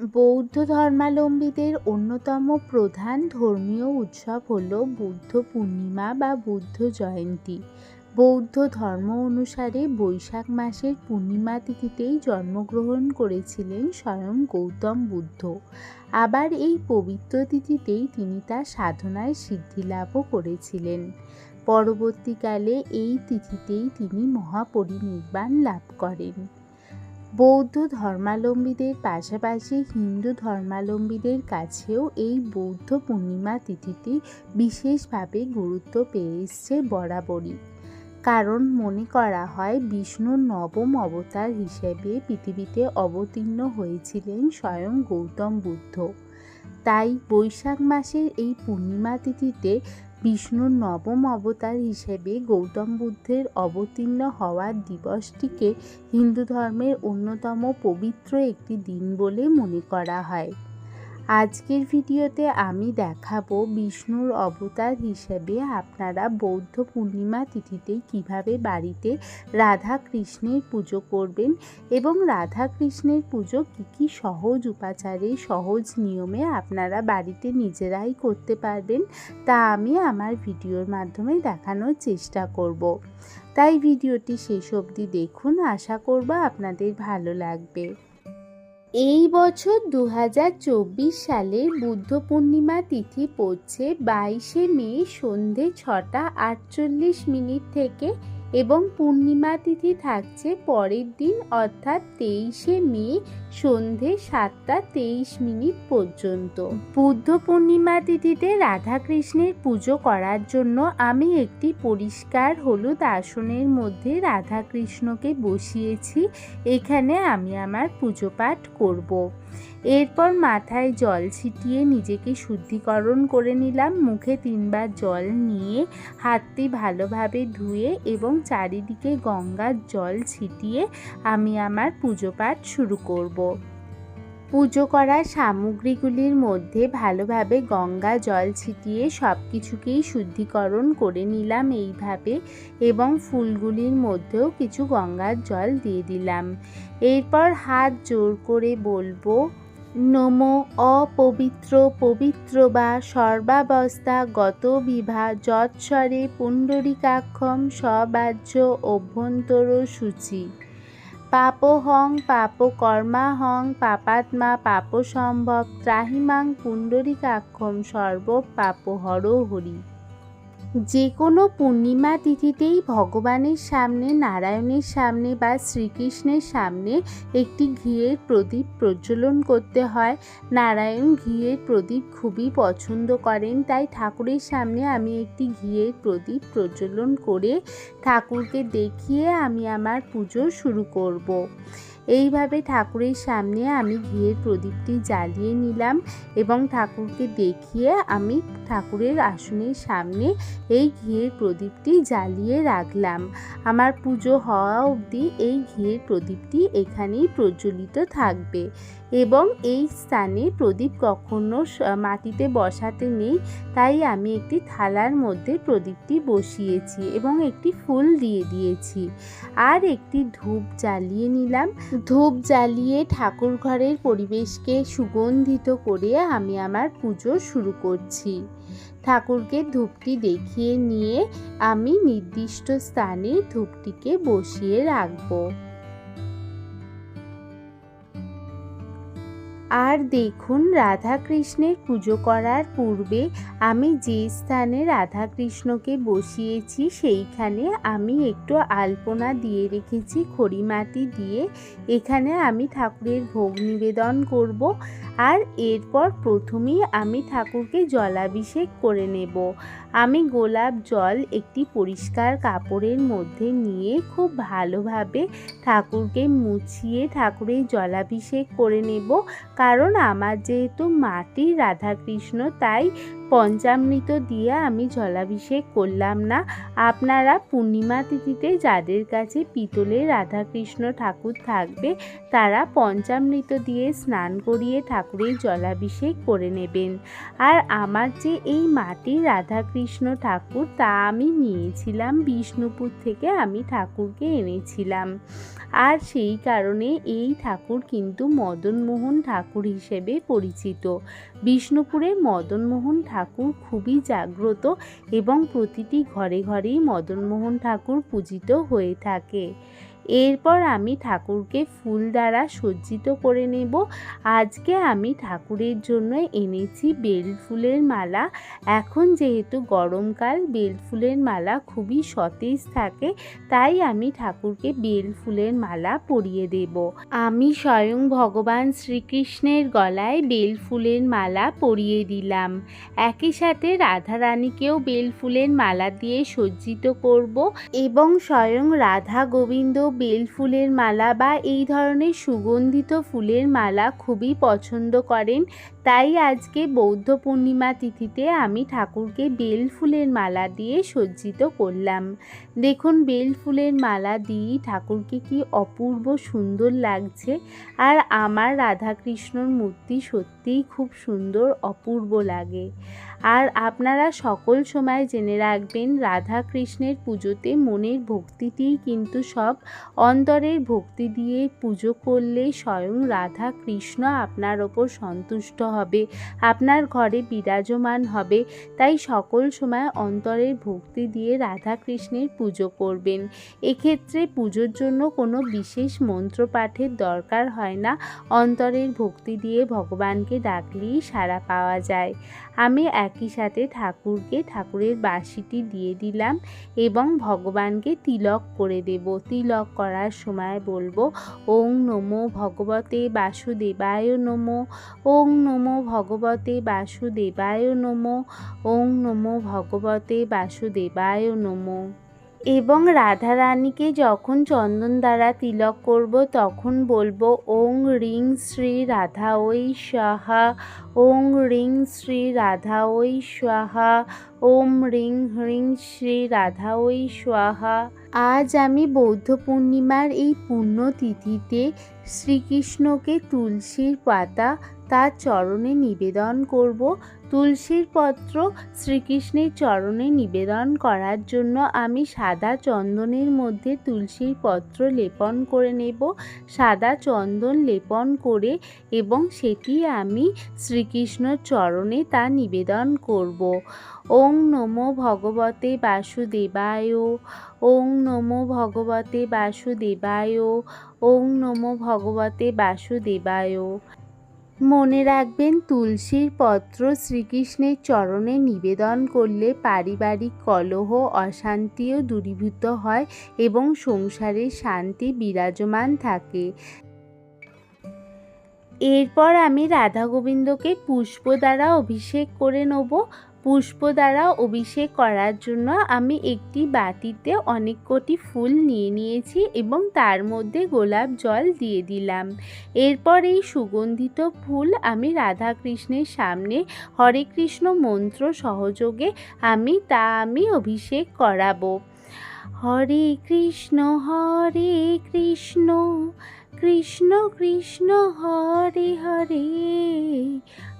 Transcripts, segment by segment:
বৌদ্ধ ধর্মাবলম্বীদের অন্যতম প্রধান ধর্মীয় উৎসব হল বুদ্ধ পূর্ণিমা বা বুদ্ধ জয়ন্তী। বৌদ্ধ ধর্ম অনুসারে বৈশাখ মাসের পূর্ণিমা তিথিতেই জন্মগ্রহণ করেছিলেন স্বয়ং গৌতম বুদ্ধ। আবার এই পবিত্র তিথিতেই তিনি তার সাধনায় সিদ্ধিলাভও করেছিলেন। পরবর্তীকালে এই তিথিতেই তিনি মহাপরিনির্বাণ লাভ করেন। বৌদ্ধ ধর্মাবলম্বীদের পাশাপাশি হিন্দু ধর্মাবলম্বীদের কাছেও এই বৌদ্ধ পূর্ণিমা তিথিটি বিশেষভাবে গুরুত্ব পেয়ে এসছে বরাবরই। কারণ মনে করা হয় বিষ্ণুর নবম অবতার হিসেবে পৃথিবীতে অবতীর্ণ হয়েছিলেন স্বয়ং গৌতম বুদ্ধ। তাই বৈশাখ মাসের এই পূর্ণিমা তিথিতে বিষ্ণুর নবম অবতার হিসেবে গৌতম বুদ্ধের অবতীর্ণ হওয়ার দিবসটিকে হিন্দু ধর্মের অন্যতম পবিত্র একটি দিন বলে মনে করা হয়। আজকের ভিডিওতে আমি দেখাবো বিষ্ণুর অবতার হিসেবে আপনারা বৌদ্ধ পূর্ণিমা তিথিতে কীভাবে বাড়িতে রাধা কৃষ্ণের পুজো করবেন এবং রাধা কৃষ্ণের পুজো কী কী সহজ উপাচারে, সহজ নিয়মে আপনারা বাড়িতে নিজেরাই করতে পারবেন তা আমি আমার ভিডিওর মাধ্যমে দেখানোর চেষ্টা করব। তাই ভিডিওটি শেষ অবধি দেখুন, আশা করব আপনাদের ভালো লাগবে এই বছর দু হাজার চব্বিশ সালের বুদ্ধ পূর্ণিমা তিথি পড়ছে বাইশে মে সন্ধে ছটা আটচল্লিশ মিনিট থেকে এবং পূর্ণিমা তিথি থাকছে পরের দিন, অর্থাৎ তেইশে মে, সন্ধে সাতটা তেইশ মিনিট পর্যন্ত বুদ্ধ পূর্ণিমা তিথিতে রাধাকৃষ্ণের পুজো করার জন্য আমি একটি পরিষ্কার হলুদ আসনের মধ্যে রাধাকৃষ্ণকে বসিয়েছি এখানে আমি আমার পুজো পাঠ করব। এরপর মাথায় জল ছিটিয়ে নিজেকে শুদ্ধিকরণ করে নিলাম মুখে তিনবার জল নিয়ে হাতটি ভালোভাবে ধুয়ে এবং চারিদিকে গঙ্গার জল ছিটিয়ে আমি আমার পুজো পাঠ শুরু করব। পুজো করার সামগ্রীগুলির মধ্যে ভালোভাবে গঙ্গা জল ছিটিয়ে সব কিছুকেই শুদ্ধিকরণ করে নিলাম এইভাবে এবং ফুলগুলির মধ্যেও কিছু গঙ্গার জল দিয়ে দিলাম। এরপর হাত জোর করে বলব, নম অপবিত্র পবিত্র বা সর্বাবস্থা গত বিভা যৎস্বরে পুণ্ডরিকাক্ষম সবাহ্য অভ্যন্তর সূচি পাপহং পাপকর্মাহং পাপাত্মা পাপসম্ভব ত্রাহিমাং পুণ্ডরিকাক্ষম সর্ব পাপহর হরি। যে কোনো পূর্ণিমা তিথিতেই ভগবানের সামনে, নারায়ণের সামনে বা শ্রীকৃষ্ণের সামনে একটি ঘিয়ের প্রদীপ প্রজ্বলন করতে হয় নারায়ণ ঘিয়ের প্রদীপ খুবই পছন্দ করেন, তাই ঠাকুরের সামনে আমি একটি ঘিয়ের প্রদীপ প্রজ্বলন করে ঠাকুরকে দেখিয়ে আমি আমার পুজো শুরু করব। এইভাবে ঠাকুরের সামনে আমি ঘিয়ের প্রদীপটি জ্বালিয়ে নিলাম এবং ঠাকুরকে দেখিয়ে আমি ঠাকুরের আসনের সামনে এই ঘিয়ের প্রদীপটি জ্বালিয়ে রাখলাম। আমার পুজো হওয়া অবধি এই ঘিয়ের প্রদীপটি এখানেই প্রজ্বলিত থাকবে এবং এই স্থানে প্রদীপ কখনো মাটিতে বসাতে নেই, তাই আমি একটি থালার মধ্যে প্রদীপটি বসিয়েছি এবং একটি ফুল দিয়ে দিয়েছি। আর একটি ধূপ জ্বালিয়ে নিলাম। ধূপ জ্বালিয়ে ঠাকুর ঘরের পরিবেশকে সুগন্ধিত করে আমি আমার পুজো শুরু করছি। ঠাকুরকে ধূপটি দেখিয়ে নিয়ে আমি নির্দিষ্ট স্থানে ধূপটিকে বসিয়ে রাখব। আর দেখুন রাধাকৃষ্ণের পুজো করার পূর্বে আমি যে স্থানে রাধাকৃষ্ণকে বসিয়েছি সেইখানে আমি একটু আলপনা দিয়ে রেখেছি খড়িমাটি দিয়ে। এখানে আমি ঠাকুরের ভোগ নিবেদন করব আর এরপর প্রথমেই আমি ঠাকুরকে জলাভিষেক করে নেব। আমি গোলাপ জল একটি পরিষ্কার কাপড়ের মধ্যে নিয়ে খুব ভালোভাবে ঠাকুরকে মুছিয়ে ঠাকুরের জলাভিষেক করে নেব। কারণ আমার যেহেতু মাটির রাধাকৃষ্ণ, তাই পঞ্চামৃত দিয়ে আমি জলাভিষেক করলাম না। আপনারা পূর্ণিমা তিথিতে যাদের কাছে পিতলের রাধাকৃষ্ণ ঠাকুর থাকবে, তারা পঞ্চামৃত দিয়ে স্নান করিয়ে ঠাকুরের জলাভিষেক করে নেবেন। আর আমার যে এই মাটির রাধাকৃষ্ণ ঠাকুর, তা আমি নিয়েছিলাম বিষ্ণুপুর থেকে আমি ঠাকুরকে এনেছিলাম। আর সেই কারণে এই ঠাকুর কিন্তু মদনমোহন ঠাকুর হিসেবে পরিচিত। বিষ্ণুপুরে মদনমোহন ঠাকুর খুবই জাগ্রত এবং প্রতিটি ঘরে ঘরেই মদনমোহন ঠাকুর পূজিত হয়ে থাকে। এরপর আমি ঠাকুরকে ফুল দ্বারা সজ্জিত করে নেব। আজকে আমি ঠাকুরের জন্য এনেছি বেল ফুলের মালা। এখন যেহেতু গরমকাল, বেল ফুলের মালা খুবই সতেজ থাকে, তাই আমি ঠাকুরকে বেল ফুলের মালা পরিয়ে দেব। আমি স্বয়ং ভগবান শ্রীকৃষ্ণের গলায় বেল ফুলের মালা পরিয়ে দিলাম। একই সাথে রাধারানীকেও বেল ফুলের মালা দিয়ে সজ্জিত করব এবং স্বয়ং রাধা গোবিন্দ বেল ফুলের মালা বা এই ধরনের সুগন্ধিত ফুলের মালা খুবই পছন্দ করেন। তাই আজকে বৌদ্ধ পূর্ণিমা তিথিতে আমি ঠাকুরকে বেল ফুলের মালা দিয়ে সজ্জিত করলাম। দেখুন বেল ফুলের মালা দিয়ে ঠাকুরকে কি অপূর্ব সুন্দর লাগছে। আর আমার রাধাকৃষ্ণর মূর্তি সত্যিই খুব সুন্দর, অপূর্ব লাগে। আর আপনারা সকল সময় জেনে রাখবেন রাধা কৃষ্ণের পুজোতে মনের ভক্তিটিই কিন্তু সব অন্তরের ভক্তি দিয়ে পুজো করলে স্বয়ং রাধা কৃষ্ণ আপনার ওপর সন্তুষ্ট হবে, আপনার ঘরে বিরাজমান হবে। তাই সকল সময় অন্তরের ভক্তি দিয়ে রাধা কৃষ্ণের পুজো করবেন। এক্ষেত্রে পুজোর জন্য কোনো বিশেষ মন্ত্র পাঠের দরকার হয় না। অন্তরের ভক্তি দিয়ে ভগবানকে ডাকলেই সাড়া পাওয়া যায়। আমি একই সাথে ঠাকুরকে ঠাকুরের বাঁশিটি দিয়ে দিলাম এবং ভগবানকে তিলক করে দেব। তিলক করার সময় বলব, ওং নমো ভগবতে বাসুদেবায় নমো। ওং নমো ভগবতে বাসুদেবায় নমো। ওং নমো ভগবতে বাসুদেবায় নমো। এবং রাধারানীকে যখন চন্দন দ্বারা তিলক করব, তখন বলব, ওং রিং শ্রী রাধা, ওই সাহা ওং রিং শ্রী রাধা, ওই স্বাহা। ওম রিং হ্রিং শ্রী রাধা, ওই স্বাহা। আজ আমি বৌদ্ধ পূর্ণিমার এই পুণ্যতিথিতে শ্রীকৃষ্ণকে তুলসীর পাতা তার চরণে নিবেদন করব। তুলসীর পত্র শ্রীকৃষ্ণের চরণে নিবেদন করার জন্য আমি সাদা চন্দনের মধ্যে তুলসীর পত্র লেপন করে নেব। সাদা চন্দন লেপন করে এবং সেটি আমি শ্রীকৃষ্ণর চরণে তা নিবেদন করব। ওং নমো ভগবতে বাসুদেবায়। ওং নমো ভগবতে বাসুদেবায়। ওং নমো ভগবতে বাসুদেবায়। মনে রাখবেন, তুলসীর পত্র শ্রীকৃষ্ণের চরণে নিবেদন করলে পারিবারিক কলহ, অশান্তিও দূরীভূত হয় এবং সংসারে শান্তি বিরাজমান থাকে। এরপর আমি রাধা গোবিন্দকে পুষ্প দ্বারা অভিষেক করে নেব। পুষ্প দ্বারা অভিষেক করার জন্য আমি একটি বাটিতে অনেক কটি ফুল নিয়ে নিয়েছি এবং তার মধ্যে গোলাপ জল দিয়ে দিলাম। এরপর এই সুগন্ধিত ফুল আমি রাধা কৃষ্ণের সামনে হরে কৃষ্ণ মন্ত্র সহযোগে আমি তা আমি অভিষেক করাবো। হরে কৃষ্ণ হরে কৃষ্ণ কৃষ্ণ কৃষ্ণ, হরে হরে।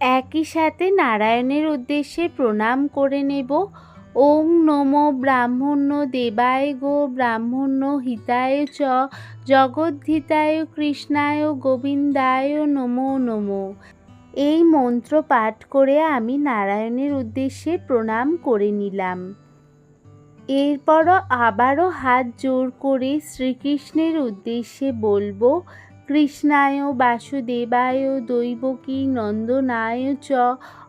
একই সাথে নারায়ণের উদ্দেশ্যে প্রণাম করে নেব। ওং নমো ব্রাহ্মণ্য দেবায় গো ব্রাহ্মণ্য হিতায় চ। জগদ্ধিতায় কৃষ্ণায় গোবিন্দায় নমো নমো। এই মন্ত্র পাঠ করে আমি নারায়ণের উদ্দেশ্যে প্রণাম করে নিলাম। এরপরও আবারও হাত জোর করে শ্রীকৃষ্ণের উদ্দেশ্যে বলব কৃষ্ণায় বাসুদেবায় দৈবকী নন্দনায় চ।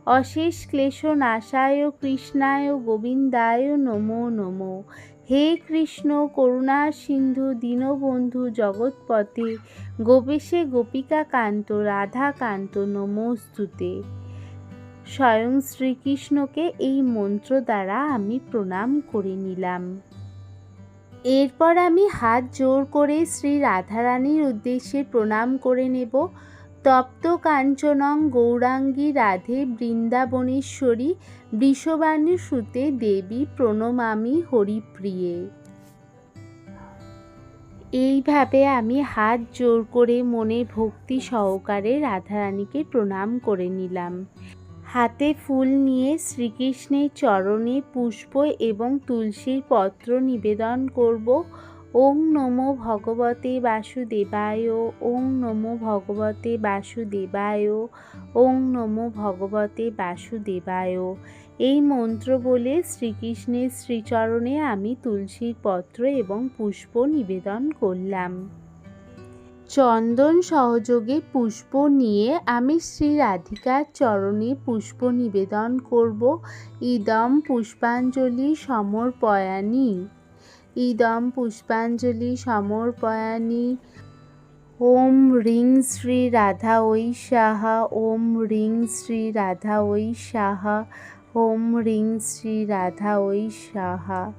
অশেষ ক্লেশ নাশায় কৃষ্ণায় গোবিন্দায় নমো নমো। হে কৃষ্ণ, করুণা সিন্ধু, দীনবন্ধু জগৎপথে। গোপেশে গোপিকা কান্ত, রাধা কান্ত নমস্তুতে। স্বয়ং শ্রীকৃষ্ণকে এই মন্ত্র দ্বারা আমি প্রণাম করে নিলাম। এরপর আমি হাত জোর করে শ্রী রাধারানীর উদ্দেশ্যে প্রণাম করে নেব। তপ্ত কাঞ্চনং গৌরাঙ্গী রাধে বৃন্দাবনেশ্বরী বৃষবাণী সুতে দেবী প্রণমামি হরিপ্রিয়ে। এইভাবে আমি হাত জোর করে মনে ভক্তি সহকারে রাধারানীকে প্রণাম করে নিলাম। হাতে ফুল নিয়ে শ্রীকৃষ্ণের চরণে পুষ্প এবং তুলসীর পত্র নিবেদন করব। ওং নমো ভগবতে বাসুদেবায়, ওং নমো ভগবতে বাসুদেবায়, ওং নমো ভগবতে বাসুদেবায়। এই মন্ত্র বলে শ্রীকৃষ্ণের শ্রীচরণে আমি তুলসীর পত্র এবং পুষ্প নিবেদন করলাম। চন্দন সহযোগে পুষ্প নিয়ে আমি শ্রী রাধিকার চরণে পুষ্প নিবেদন করব। ইদম পুষ্পাঞ্জলি সমর্পয়ানি ইদম পুষ্পাঞ্জলি সমর্পয়ানি ওম রিং শ্রী রাধা ঐ সাহা। ওম রিং শ্রী রাধা ঐ সাহা। ওম রিং শ্রী রাধা ঐ সাহা।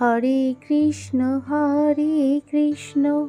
হরে কৃষ্ণ হরে কৃষ্ণ।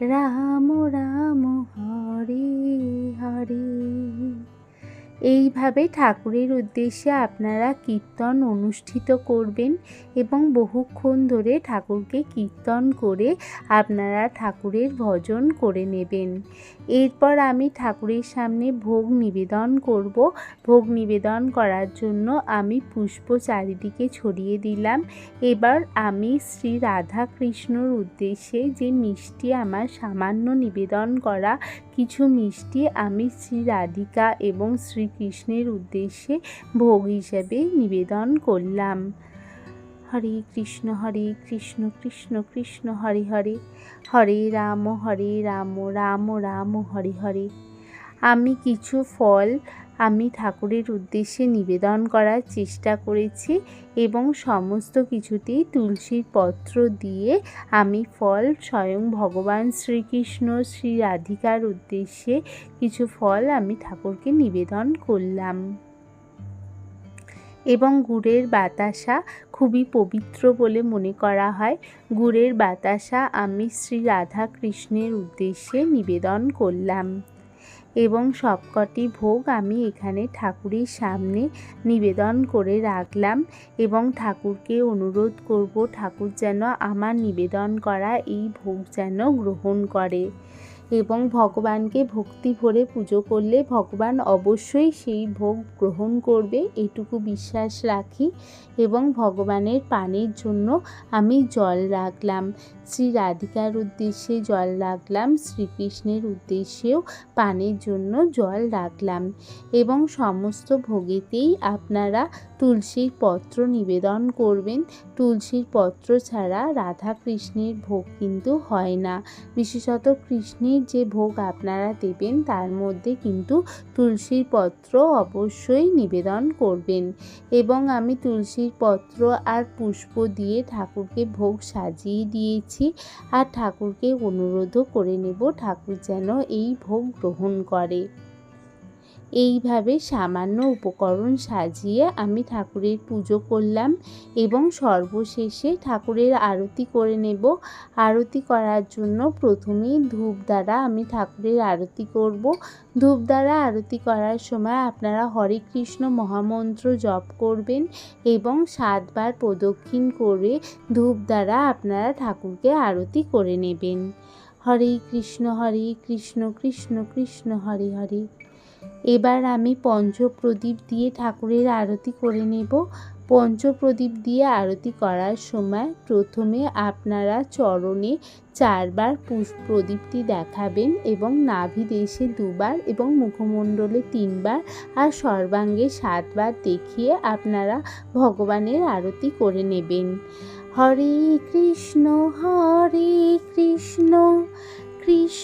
রাম রাম হরি হরে। এইভাবে ঠাকুরের উদ্দেশ্যে আপনারা কীর্তন অনুষ্ঠিত করবেন এবং বহুক্ষণ ধরে ঠাকুরকে কীর্তন করে আপনারা ঠাকুরের ভজন করে নেবেন। এরপর আমি ঠাকুরের সামনে ভোগ নিবেদন করব। ভোগ নিবেদন করার জন্য আমি পুষ্প চারিদিকে ছড়িয়ে দিলাম। এবার আমি শ্রী রাধা কৃষ্ণর উদ্দেশ্যে যে মিষ্টি আমার সামান্য নিবেদন করা, কিছু মিষ্টি আমি শ্রী রাধিকা এবং শ্রীকৃষ্ণের উদ্দেশ্যে ভোগ হিসাবে নিবেদন করলাম। হরে কৃষ্ণ হরে কৃষ্ণ কৃষ্ণ কৃষ্ণ, হরে হরে। হরে রাম হরে রাম রাম রাম, হরে হরে। আমি কিছু ফল আমি ঠাকুরের উদ্দেশ্যে নিবেদন করার চেষ্টা করেছি এবং সমস্ত কিছুতেই তুলসীর পত্র দিয়ে আমি ফল স্বয়ং ভগবান শ্রীকৃষ্ণ শ্রী রাধিকার উদ্দেশ্যে কিছু ফল আমি ঠাকুরকে নিবেদন করলাম। এবং গুড়ের বাতাসা খুবই পবিত্র বলে মনে করা হয়। গুড়ের বাতাসা আমি শ্রী রাধা কৃষ্ণের উদ্দেশ্যে নিবেদন করলাম। এবং সবকটি ভোগ আমি এখানে ঠাকুরের সামনে নিবেদন করে রাখলাম এবং ঠাকুরকে অনুরোধ করব, ঠাকুর যেন আমার নিবেদন করা এই ভোগ যেন গ্রহণ করে। এবং ভগবানকে ভক্তি ভরে পুজো করলে ভগবান অবশ্যই সেই ভোগ গ্রহণ করবে, এটুকু বিশ্বাস রাখি এবং ভগবানের পানের জন্য আমি জল রাখলাম। শ্রী রাধিকার উদ্দেশ্যে জল রাখলাম, শ্রীকৃষ্ণের উদ্দেশ্যেও পানের জন্য জল রাখলাম এবং সমস্ত ভোগেতেই আপনারা তুলসীর পত্র নিবেদন করবেন। তুলসীর পত্র ছাড়া রাধা কৃষ্ণের ভোগ কিন্তু হয় না। বিশেষত কৃষ্ণের যে ভোগ আপনারা দেবেন, তার মধ্যে কিন্তু তুলসীর পত্র অবশ্যই নিবেদন করবেন। এবং আমি তুলসীর পত্র আর পুষ্প দিয়ে ঠাকুরকে ভোগ সাজিয়ে দিয়েছি আর ঠাকুরকে অনুরোধও করে নেব ঠাকুর যেন এই ভোগ গ্রহণ করে। এইভাবে সামান্য উপকরণ সাজিয়ে আমি ঠাকুরের পুজো করলাম এবং সর্বশেষে ঠাকুরের আরতি করে নেব। আরতি করার জন্য প্রথমেই ধূপ দ্বারা আমি ঠাকুরের আরতি করব। ধূপ দ্বারা আরতি করার সময় আপনারা হরে কৃষ্ণ মহামন্ত্র জপ করবেন এবং সাতবার প্রদক্ষিণ করে ধূপ দ্বারা আপনারা ঠাকুরকে আরতি করে নেবেন। হরে কৃষ্ণ হরে কৃষ্ণ কৃষ্ণ কৃষ্ণ, হরে হরে। এবার আমি পঞ্চপ্রদীপ দিয়ে ঠাকুরের আরতি করে নেব। পঞ্চপ্রদীপ দিয়ে আরতি করার সময় প্রথমে আপনারা চরণে চারবার প্রদীপটি দেখাবেন এবং নাভি দেশে দুবার এবং মুখমণ্ডলে তিনবার আর সর্বাঙ্গে সাতবার দেখিয়ে আপনারা ভগবানের আরতি করে নেবেন। হরে কৃষ্ণ হরে কৃষ্ণ।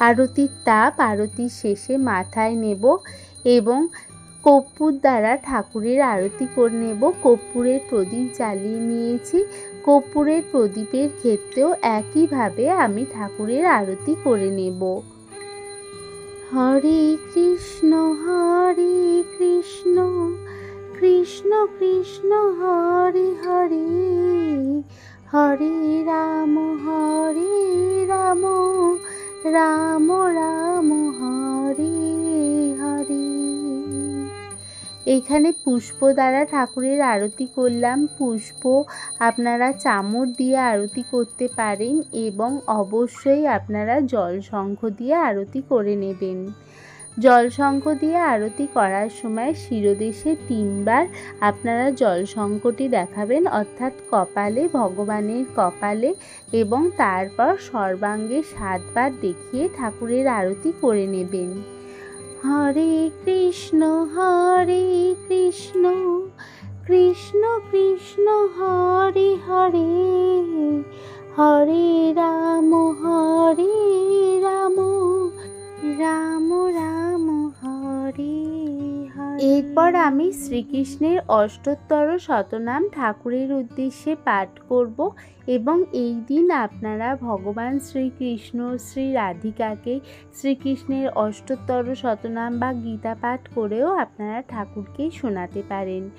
আরতির তাপ আরতির শেষে মাথায় নেব এবং কর্পূর দ্বারা ঠাকুরের আরতি করে নেব। কর্পূরের প্রদীপ জ্বালিয়ে নিয়েছি। কর্পূরের প্রদীপের ক্ষেত্রেও একইভাবে আমি ঠাকুরের আরতি করে নেব। হরে কৃষ্ণ হরে কৃষ্ণ কৃষ্ণ কৃষ্ণ, হরে হরে হরে রাম হরে রাম রাম রাম, হরে হরে। এখানে পুষ্প দ্বারা ঠাকুরের আরতি করলাম। পুষ্প আপনারা চামড় দিয়ে আরতি করতে পারেন এবং অবশ্যই আপনারা জল শঙ্খ দিয়ে আরতি করে নেবেন। জল শঙ্খ দিয়ে আরতি করার সময় শিরদেশে তিনবার আপনারা জল শঙ্খটি দেখাবেন, অর্থাৎ কপালে, ভগবানের কপালে এবং তারপর সর্বাঙ্গে সাতবার দেখিয়ে ঠাকুরের আরতি করে নেবেন। হরে কৃষ্ণ হরে কৃষ্ণ কৃষ্ণ কৃষ্ণ, হরে হরে হরে রাম হরে এরপর আমি শ্রীকৃষ্ণের অষ্টোত্তর শতনাম ঠাকুরের উদ্দেশ্যে পাঠ করব এবং এই দিন আপনারা ভগবান শ্রীকৃষ্ণ, শ্রী রাধিকাকে শ্রীকৃষ্ণের অষ্টোত্তর শতনাম বা গীতা পাঠ করেও আপনারা ঠাকুরকে শোনাতে পারেন।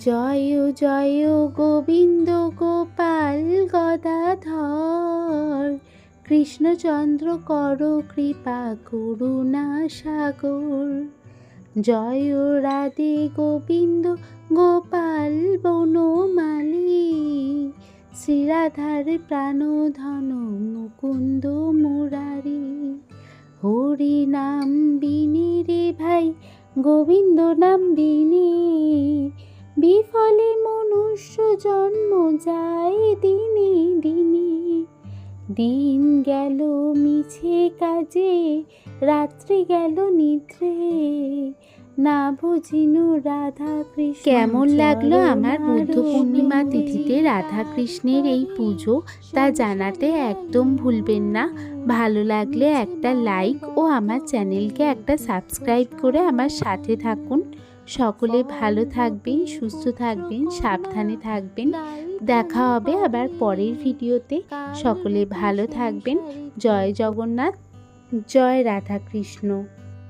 জয় জয় গোবিন্দ গোপাল গদাধর, কৃষ্ণচন্দ্র কর কৃপা, করুণা সাগর। জয় রাধে গোবিন্দ, গোপাল বনমালী শ্রীরাধার প্রাণধন মুকুন্দ, মুরারি। হরি নাম বিনে রে ভাই, গোবিন্দ নাম বিনে। বিফলে মনুষ্য জন্ম যায় দিনে দিনে। দিন গেল মিছে কাজে রাত্রি গেল নিদ্রে। না বুঝিনু রাধা কৃষ্ণ কেমন লাগল আমার বুদ্ধ পূর্ণিমা তিথিতে রাধা কৃষ্ণের এই পুজো? তা জানাতে একদম ভুলবেন না। ভালো লাগলে একটা লাইক ও আমার চ্যানেলকে একটা সাবস্ক্রাইব করে আমার সাথে থাকুন। সকলে ভালো থাকবেন সুস্থ থাকবেন সাবধানে থাকবেন। দেখা হবে আবার পরের ভিডিওতে। সকলে ভালো থাকবেন। জয় জগন্নাথ জয় রাধা কৃষ্ণ